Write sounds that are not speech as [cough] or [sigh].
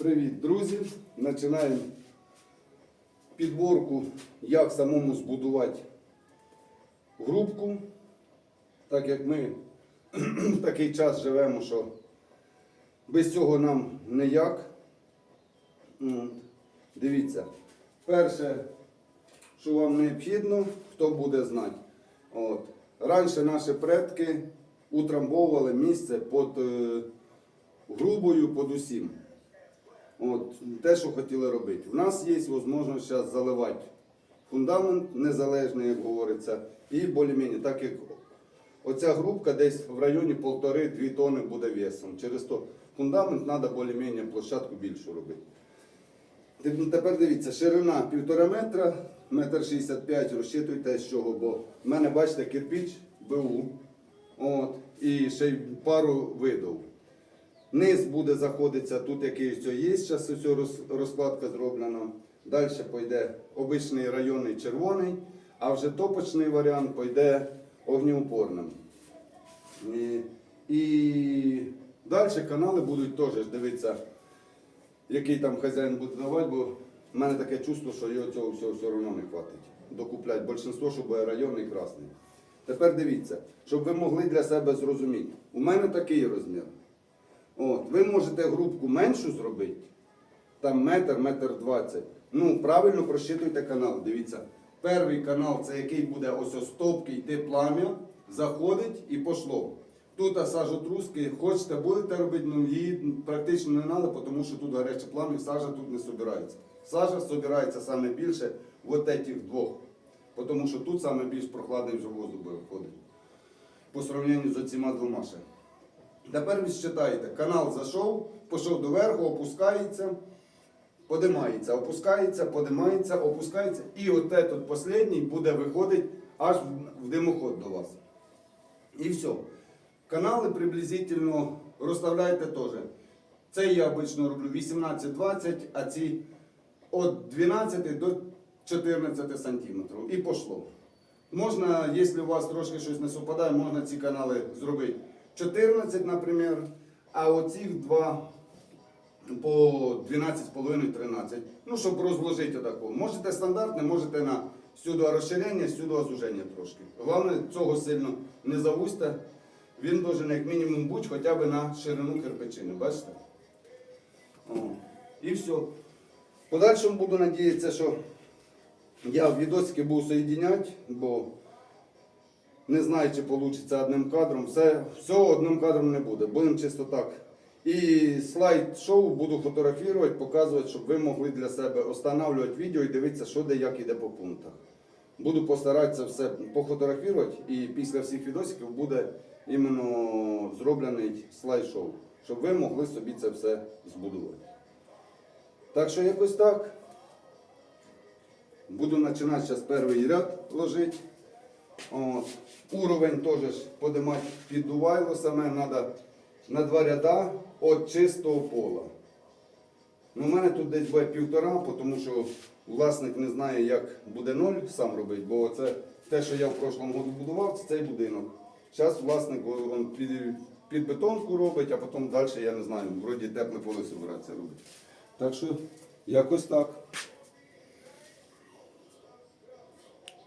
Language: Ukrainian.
Привіт, друзі! Починаємо підборку, як самому збудувати грубку, так як ми [clears throat] в такий час живемо, що без цього нам ніяк. Дивіться, перше, що вам необхідно, хто буде знати. От. Раніше наші предки утрамбовували місце під е, грубою, під усім. От, те, що хотіли робити. У нас є можливість зараз заливати фундамент незалежний, як говориться, і більш-менш, так як оця грубка десь в районі 1,5-2 тонни буде весом. Через то фундамент треба більш-менш площадку більшу робити. Тепер дивіться, ширина 1,5 метра, метр 65, розчитуйте з чого, бо в мене, бачите, кирпіч БУ, от, і ще й пару видів. Низ буде заходитися, тут якийсь є, зараз розкладка зроблена. Далі пойде обичний районний червоний, а вже топочний варіант пойде огнеупорним. І, і далі канали будуть теж дивитися, який там хазяїн буде давати, бо в мене таке чувство, що його цього всього все одно не хватить. Докуплять більшинство, щоб районний красний. Тепер дивіться, щоб ви могли для себе зрозуміти. У мене такий розмір. От, ви можете грубку меншу зробити, там метр, метр двадцять. Ну, правильно просчитуйте канал. Дивіться. Перший канал це який буде ось ось стопки йти плам'я, заходить і пошло. Тут сажотруски, хочете будете робити, ну її практично не треба, тому що тут гаряче плам'я, сажа тут не собирається. Сажа собирається саме більше в от двох. Тому що тут саме більш прохладний вже воздух виходить. По сравненню з оціма двома ще. Тепер ви считаєте, канал зайшов, пішов доверху, опускається, подимається, опускається, подимається, опускається. І от этот останній буде виходити аж в димоход до вас. І все. Канали приблизительно розставляйте теж. Це я обично роблю 18-20, а ці від 12 до 14 сантиметрів. І пішло. Можна, якщо у вас трошки щось не совпадає, можна ці канали зробити 14, наприклад, а оцих два по 12,5-13. Ну, щоб розложити отако. Можете стандартне, можете на сюди розширення, сюди зуження трошки. Головне, цього сильно не завузьте. Він должен як мінімум бути хоча б на ширину кирпичини, бачите? О. І все. Подальшому буду надіятися, що я відосики буду соєдиняти, бо не знаю, чи вийде одним кадром. Все, все одним кадром не буде. Будемо чисто так. І слайд-шоу буду фотографувати, показувати, щоб ви могли для себе встановлювати відео і дивитися, що де як іде по пунктах. Буду постаратися все пофотографувати і після всіх відосиків буде іменно зроблений слайд-шоу, щоб ви могли собі це все збудувати. Так що якось так. Буду починати зараз перший ряд ложити. Уровень теж подимати піддувайло саме, треба на два ряда від чистого пола. Ну, у мене тут десь буде півтора, тому що власник не знає, як буде ноль сам робити, бо це те, що я в прошлому году будував, це цей будинок. Зараз власник він під, під бетонку робить, а потім далі, я не знаю, вроді тепле поле собирається робити. Так що якось так.